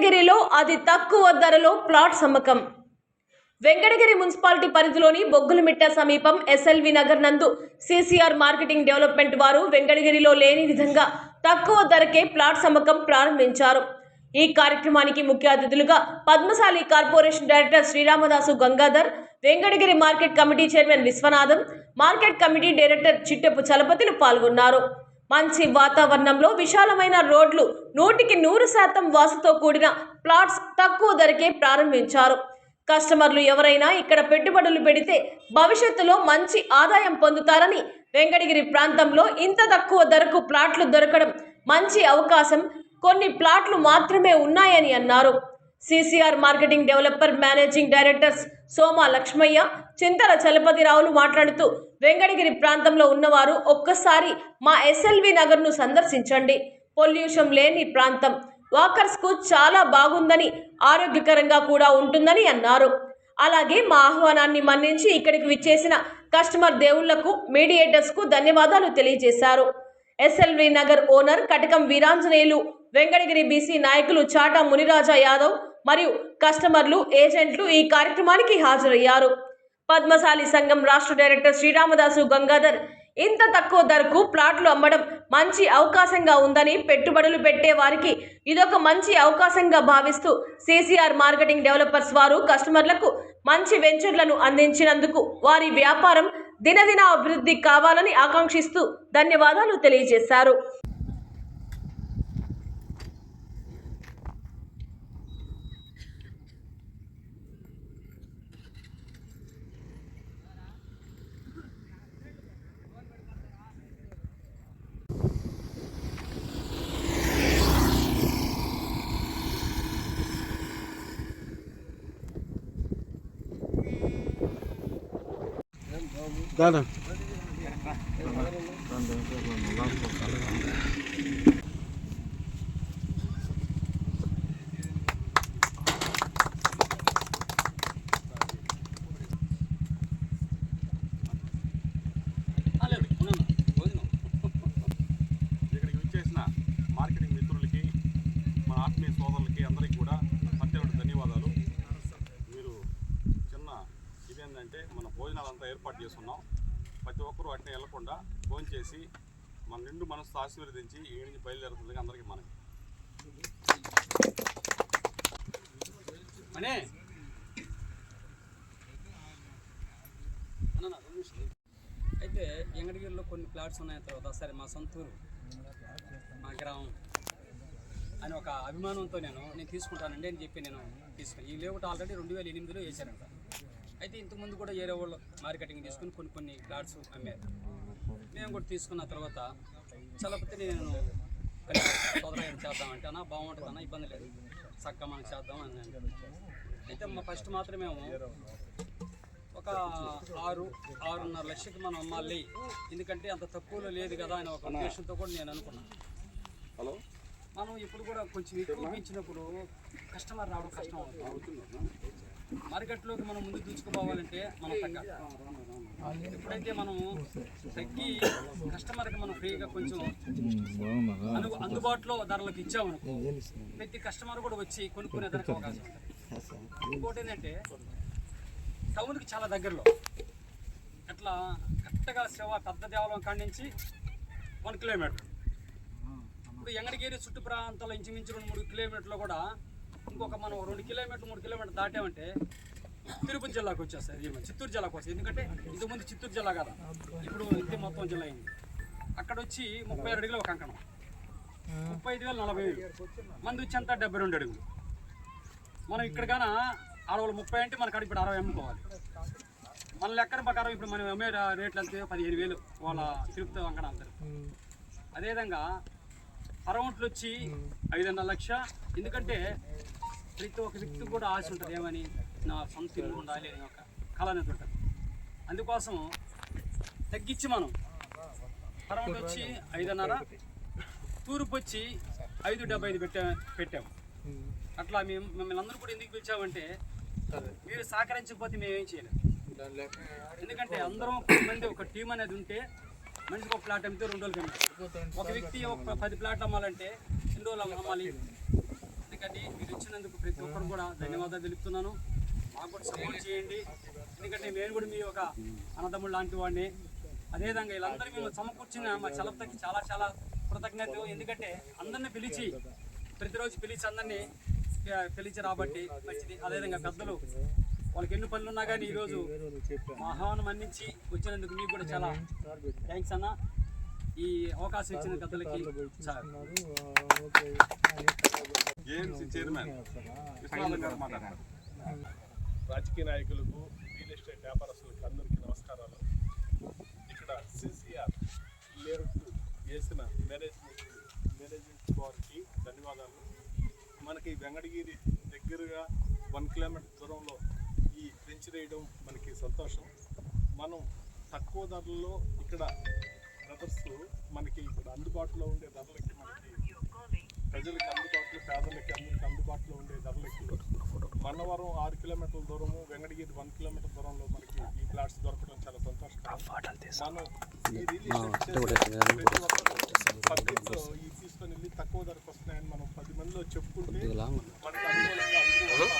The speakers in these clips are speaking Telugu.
వెంకటగిరిలో అతి తక్కువ ధరలో ప్లాట్ సమ్మకం. వెంకటగిరి మున్సిపాలిటీ పరిధిలోని బొగ్గులమిట్ట సమీపం ఎస్ఎల్వి నగర్ నందు సిసిఆర్ మార్కెటింగ్ డెవలప్మెంట్ వారు వెంకటగిరిలో లేని విధంగా తక్కువ ధరకే ప్లాట్ సమ్మకం ప్రారంభించారు. ఈ కార్యక్రమానికి ముఖ్య అతిథులుగా Padmashali corporation director Sriramadasu Gangadhar Venkatagiri market committee chairman Vishwanatham market committee director Chittepu చలపతిలు పాల్గొన్నారు. మంచి వాతావరణంలో విశాలమైన రోడ్లు నూటికి నూరు శాతం వాసుతో కూడిన ప్లాట్స్ తక్కువ ధరకే ప్రారంభించారు. కస్టమర్లు ఎవరైనా ఇక్కడ పెట్టుబడులు పెడితే భవిష్యత్తులో మంచి ఆదాయం పొందుతారని వెంకటగిరి ప్రాంతంలో ఇంత తక్కువ ధరకు ప్లాట్లు దొరకడం మంచి అవకాశం. కొన్ని ప్లాట్లు మాత్రమే ఉన్నాయని అన్నారు. CCR marketing developer managing directors Soma Lakshmaiah Chintala చలపతిరావులు మాట్లాడుతూ వెంకటగిరి ప్రాంతంలో ఉన్నవారు ఒక్కసారి మా ఎస్ఎల్వి నగర్ను సందర్శించండి. పొల్యూషన్ లేని ప్రాంతం. వాకర్స్కు చాలా బాగుందని ఆరోగ్యకరంగా కూడా ఉంటుందని అన్నారు. అలాగే మా ఆహ్వానాన్ని మన్నించి ఇక్కడికి విచ్చేసిన కస్టమర్ దేవుళ్ళకు మీడియేటర్స్కు ధన్యవాదాలు తెలియజేశారు. SLV Nagar owner Katakam Veeranjaneyulu Venkatagiri BC నాయకులు చాటా మునిరాజా యాదవ్ మరియు కస్టమర్లు ఏజెంట్లు ఈ కార్యక్రమానికి హాజరయ్యారు. పద్మశాలి సంఘం రాష్ట్ర డైరెక్టర్ శ్రీరామదాసు గంగాధర్ ఇంత తక్కువ ధరకు ప్లాట్లు అమ్మడం మంచి అవకాశంగా ఉందని పెట్టుబడులు పెట్టే వారికి ఇదొక మంచి అవకాశంగా భావిస్తూ సిసిఆర్ మార్కెటింగ్ డెవలపర్స్ వారు కస్టమర్లకు మంచి వెంచర్లను అందించినందుకు వారి వ్యాపారం దినదిన అభివృద్ధి కావాలని ఆకాంక్షిస్తూ ధన్యవాదాలు తెలియజేశారు. దాదా ఇక్కడికి వచ్చేసిన మార్కెటింగ్ మిత్రులకి మన ఆత్మీయ సోదరులకి అందరికీ కూడా ప్రత్యేక ధన్యవాదాలు మీరు చిన్న ఇదేంటంటే మన భోజనాలంతా ఏర్పాటు చేసుకున్నాం. ప్రతి ఒక్కరూ అట్నే వెళ్ళకుండా ఫోన్ చేసి మన నిండు మనసు ఆశీర్వదించి ఈ నుంచి బయలుదేరుతుంది అందరికీ మనకి. అనే అయితే ఎంగడగిరిలో కొన్ని ప్లాట్స్ ఉన్నాయి తర్వాత. సరే మా సొంతూరు మా గ్రామం అని ఒక అభిమానంతో నేను నేను తీసుకుంటానండి అని చెప్పి నేను తీసుకుని ఈ లేఅవుట్ ఆల్రెడీ రెండు వేల ఎనిమిదిలో వేశారంట. అయితే ఇంతకుముందు కూడా ఏరే వాళ్ళు మార్కెటింగ్ తీసుకుని కొన్ని కొన్ని ప్లాట్స్ అమ్మారు. మేము కూడా తీసుకున్న తర్వాత చలపతి నేను సోదరం చేద్దామంటే అన్న బాగుంటుంది అన్న ఇబ్బంది లేదు. చక్కగా మనం చేద్దాం అని. అయితే మా ఫస్ట్ మాత్రమే ఒక ఆరు ఆరున్నర లక్షకి మనం అమ్మాలి. ఎందుకంటే అంత తక్కువలో లేదు కదా అని ఒక ఉద్దేశంతో కూడా నేను అనుకున్నాను హలో? మనం ఇప్పుడు కూడా కొంచెం ఎక్కువ పెంచినప్పుడు కస్టమర్ రావడం కష్టం అవుతుంది. మార్కెట్లోకి మనం ముందు దూచుకుపోవాలంటే మనం తగ్గ. ఎప్పుడైతే మనం తగ్గి కస్టమర్కి మనం ఫ్రీగా కొంచెం అను అందుబాటులో ధరలకు ఇచ్చామనుకో ప్రతి కస్టమర్ కూడా వచ్చి కొనుక్కునే దానికి అవకాశం ఇంకోటి ఏంటంటే టౌన్కి చాలా దగ్గరలో అట్లా కరెక్ట్గా శివ పెద్ద దేవాలయం కాడి నుంచి వన్ కిలోమీటర్. ఇప్పుడు ఎంగడగిరి చుట్టు ప్రాంతాల ఇంచుమించు రెండు మూడు కిలోమీటర్లు కూడా ఇంకొక మనం రెండు కిలోమీటర్ మూడు కిలోమీటర్ దాటామంటే తిరుపతి జిల్లాకు వచ్చేస్తారు ఇది చిత్తూరు జిల్లాకు వస్తుంది ఎందుకంటే ఇంతకుముందు చిత్తూరు జిల్లా కదా. ఇప్పుడు ఇది మొత్తం జిల్లా అయింది. అక్కడ వచ్చి ముప్పై ఆరు అడుగులు ఒక అంకణం. ముప్పై ఐదు వేల నలభై వేలు మంది వచ్చి అంతా డెబ్బై రెండు అడుగులు. మనం ఇక్కడ అరవై ముప్పై అంటే మనకు ఇప్పుడు అరవై అమ్ముకోవాలి మన లెక్కన ప్రకారం ఇప్పుడు మనం అమ్మే రేట్లు అంతే పదిహేను వేలు వాళ్ళ తిరుపతి అంకణ అంటారు. అదేవిధంగా అరౌంట్లు వచ్చి ఐదున్నర లక్ష. ఎందుకంటే ప్రతి ఒక్క వ్యక్తికి కూడా ఆశ ఉంటుంది ఏమని నా సొంత ఇల్లు ఉండాలి అని ఒక కళ అనేది ఉంటుంది. అందుకోసం తగ్గించి మనం తర్వాత వచ్చి ఐదున్నర తూర్పు వచ్చి ఐదు డెబ్బై ఐదు పెట్టా పెట్టాము అట్లా మేము మిమ్మల్ని అందరూ కూడా ఎందుకు పిలిచామంటే మీరు సహకరించకపోతే మేమేం చేయలేము ఎందుకంటే అందరం మంది ఒక టీం అనేది ఉంటే మనిషికి ఒక ప్లాట్ అమ్మితే రెండు రోజులు ఒక వ్యక్తి ఒక పది ప్లాట్లు అమ్మాలంటే రెండు రోజులు అమ్మాలి? ప్రతి ఒక్కరు కూడా ధన్యవాదాలు తెలుపుతున్నాను. మాకు కూడా సపోర్ట్ చేయండి. ఎందుకంటే నేను కూడా మీ ఒక అన్నదమ్ముడు లాంటి వాడిని. అదేవిధంగా వీళ్ళందరూ మేము సమకూర్చిన మా చలపతకి చాలా చాలా కృతజ్ఞతలు. ఎందుకంటే అందరిని పిలిచి ప్రతిరోజు పిలిచి అందరినీ పిలిచి రాబట్టి మంచిది. అదేవిధంగా పెద్దలు వాళ్ళకి ఎన్ని పనులు ఉన్నా కానీ ఈరోజు ఆహ్వానం అందించి వచ్చినందుకు మీకు కూడా చాలా థ్యాంక్స్ అన్న. ఈ అవకాశం ఇచ్చిన చైర్మన్ మాట్లాడతారు. రాజకీయ నాయకులకు రియల్ ఎస్టేట్ వ్యాపారస్తులకు అందరికీ నమస్కారాలు. ఇక్కడ సిసిఆర్ లేఅవుట్ చేసిన మేనేజ్మెంట్ మేనేజ్మెంట్ వారికి ధన్యవాదాలు. మనకి వెంకటగిరి దగ్గరగా వన్ కిలోమీటర్ దూరంలో ఈ వెంచర్ వేయడం మనకి సంతోషం. మనం తక్కువ ధరల్లో ఇక్కడ బ్రదర్స్ మనకి ఇక్కడ అందుబాటులో ఉండే ధరలకి మనకి ప్రజలకు అందుబాటులో పేదలకి అందరికి అందుబాటులో ఉండే ధరలకి మన్నవరం ఆరు కిలోమీటర్ల దూరము వెంకటగిరి వన్ కిలోమీటర్ దూరంలో మనకి ఈ ప్లాట్స్ దొరకడం చాలా సంతోషకరం. మనం ఈ తీసుకొని వెళ్ళి తక్కువ ధరకు వస్తున్నాయని మనం పది మందిలో చెప్పుకుంటే మనకి అనుకూలంగా.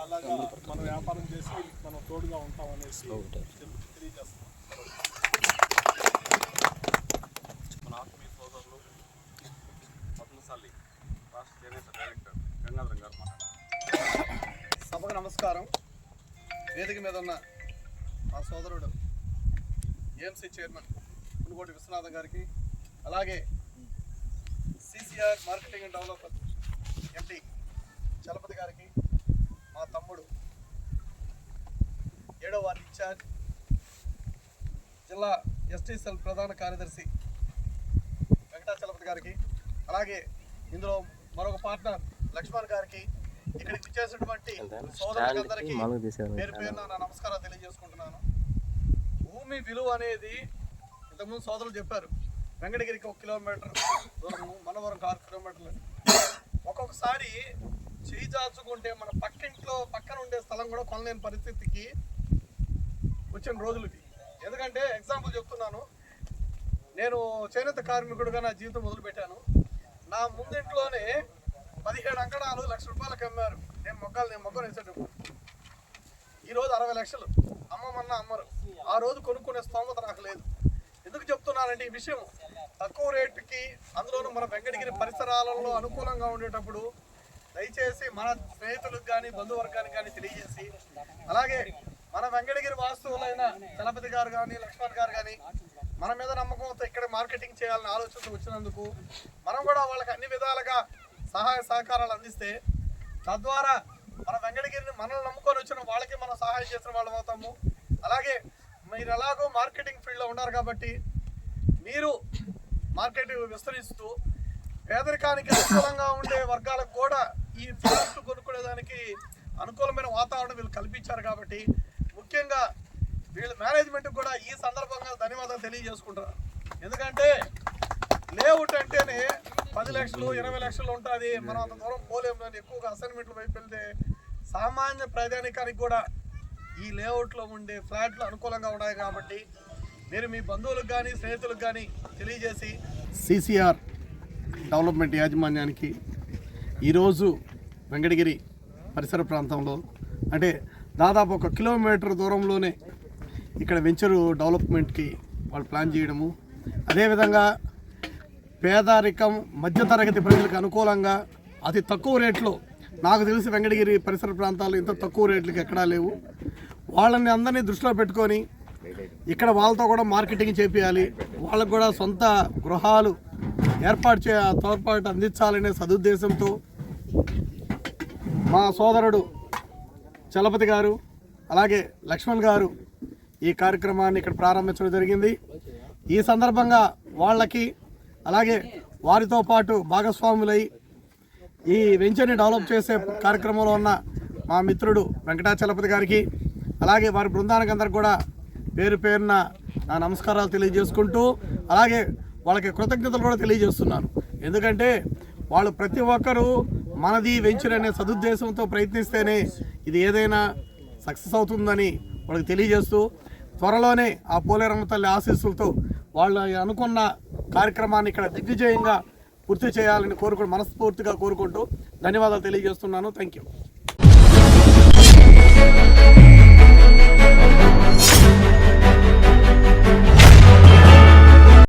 అలాగా మనం వ్యాపారం చేసి మనం తోడుగా ఉంటాం అనేసి తెలి- తెలియజేస్తాం నమస్కారం. వేదిక మీద ఉన్న మా సోదరుడు ఏఎంసీ చైర్మన్ పునుగోటి విశ్వనాథం గారికి అలాగే CCR marketing and developer MD Chalapathi గారికి మా తమ్ముడు ఏడో వార్డు ఇన్ఛార్జ్ జిల్లా ఎస్టీసెల్ ప్రధాన కార్యదర్శి వెంకటాచలపతి గారికి అలాగే ఇందులో మరొక పార్ట్నర్ లక్ష్మణ్ గారికి ఇక్కడికి వచ్చేసినటువంటి సోదరులందరికీ పేరు పేరున నా నమస్కారాలు తెలియజేసుకుంటున్నాను. భూమి విలువ అనేది ఇంతకుముందు సోదరులు చెప్పారు. వెంకటగిరికి ఒక కిలోమీటర్ దూరము మనవరం ఆరు కిలోమీటర్లు. ఒక్కొక్కసారి చేయి చాచుకుంటే మన పక్కింట్లో పక్కన ఉండే స్థలం కూడా కొనలేని పరిస్థితికి వచ్చిన రోజులు ఇవి. ఎందుకంటే ఎగ్జాంపుల్ చెప్తున్నాను. నేను చేనేత కార్మికుడిగా నా జీవితం మొదలుపెట్టాను. నా ముందింట్లోనే పదిహేడు అంకణాలు లక్ష రూపాయలకు అమ్మారు. నేను మొక్కలు నేను మొక్కలు వేసేటప్పుడు ఈరోజు అరవై లక్షలు. అమ్మమన్నా అమ్మరు. ఆ రోజు కొనుక్కునే స్తోమత నాకు లేదు. ఎందుకు చెప్తున్నానంటే ఈ విషయం. తక్కువ రేటుకి అందులోనూ మన వెంకటగిరి పరిసరాలలో అనుకూలంగా ఉండేటప్పుడు దయచేసి మన స్నేహితులకు కానీ బంధువర్గానికి కానీ తెలియజేసి అలాగే మన వెంకటగిరి వాస్తువులైన చలపతి గారు కానీ లక్ష్మణ్ గారు కానీ మన మీద నమ్మకంతో ఇక్కడ మార్కెటింగ్ చేయాలని ఆలోచనతో వచ్చినందుకు మనం కూడా వాళ్ళకి అన్ని విధాలుగా సహాయ సహకారాలు అందిస్తే తద్వారా మన వెంకటగిరిని మనల్ని నమ్ముకొని వచ్చిన వాళ్ళకి మనం సహాయం చేసిన వాళ్ళం అవుతాము. అలాగే మీరు ఎలాగో మార్కెటింగ్ ఫీల్డ్లో ఉన్నారు కాబట్టి మీరు మార్కెట్ విస్తరిస్తూ పేదరికానికి అనుకూలంగా ఉండే వర్గాలకు కూడా ఈ ఫ్లాట్లు కొనుక్కునేదానికి అనుకూలమైన వాతావరణం వీళ్ళు కల్పించారు కాబట్టి ముఖ్యంగా వీళ్ళ మేనేజ్మెంట్ కూడా ఈ సందర్భంగా ధన్యవాదాలు తెలియజేసుకుంటారు ఎందుకంటే లేఅవుట్ అంటేనే పది లక్షలు ఇరవై లక్షలు ఉంటుంది మనం అంత దూరం పోలేము ఎక్కువగా అసైన్మెంట్ల వైపు వెళ్తే సామాన్య ప్రజానికానికి కూడా ఈ లేఅవుట్లో ఉండే ఫ్లాట్లు అనుకూలంగా ఉన్నాయి కాబట్టి మీరు మీ బంధువులకు కానీ స్నేహితులకు కానీ తెలియజేసి సిసిఆర్ డెవలప్మెంట్ యాజమాన్యానికి ఈరోజు వెంకటగిరి పరిసర ప్రాంతంలో అంటే దాదాపు ఒక కిలోమీటర్ దూరంలోనే ఇక్కడ వెంచరు డెవలప్మెంట్కి వాళ్ళు ప్లాన్ చేయడము. అదేవిధంగా పేదరికం మధ్యతరగతి ప్రజలకు అనుకూలంగా అతి తక్కువ రేట్లో నాకు తెలిసి వెంకటగిరి పరిసర ప్రాంతాలు ఇంత తక్కువ రేట్లకి ఎక్కడా లేవు. వాళ్ళని అందరినీ దృష్టిలో పెట్టుకొని ఇక్కడ వాళ్ళతో కూడా మార్కెటింగ్ చేపించాలి వాళ్ళకు కూడా సొంత గృహాలు ఏర్పాటు చే తోడ్పాటు అందించాలనే సదుద్దేశంతో మా సోదరుడు చలపతి గారు అలాగే లక్ష్మణ్ గారు ఈ కార్యక్రమాన్ని ఇక్కడ ప్రారంభించడం జరిగింది. ఈ సందర్భంగా వాళ్ళకి అలాగే వారితో పాటు భాగస్వాములై ఈ వెంచర్ని డెవలప్ చేసే కార్యక్రమంలో ఉన్న మా మిత్రుడు వెంకటాచలపతి గారికి అలాగే వారి బృందానికి అందరికి కూడా పేరు పేరున నా నమస్కారాలు తెలియజేసుకుంటూ అలాగే వాళ్ళకి కృతజ్ఞతలు కూడా తెలియజేస్తున్నాను. ఎందుకంటే వాళ్ళు ప్రతి ఒక్కరూ మనది వెంచర్ అనే సదుద్దేశంతో ప్రయత్నిస్తేనే ఇది ఏదైనా సక్సెస్ అవుతుందని వాళ్ళకి తెలియజేస్తూ త్వరలోనే ఆ పోలేరమ్మ తల్లి ఆశీస్సులతో వాళ్ళు అనుకున్న కార్యక్రమాన్ని ఇక్కడ దిగ్విజయంగా పూర్తి చేయాలని కోరుకుంటూ మనస్ఫూర్తిగా కోరుకుంటూ ధన్యవాదాలు తెలియజేస్తున్నాను. Thank you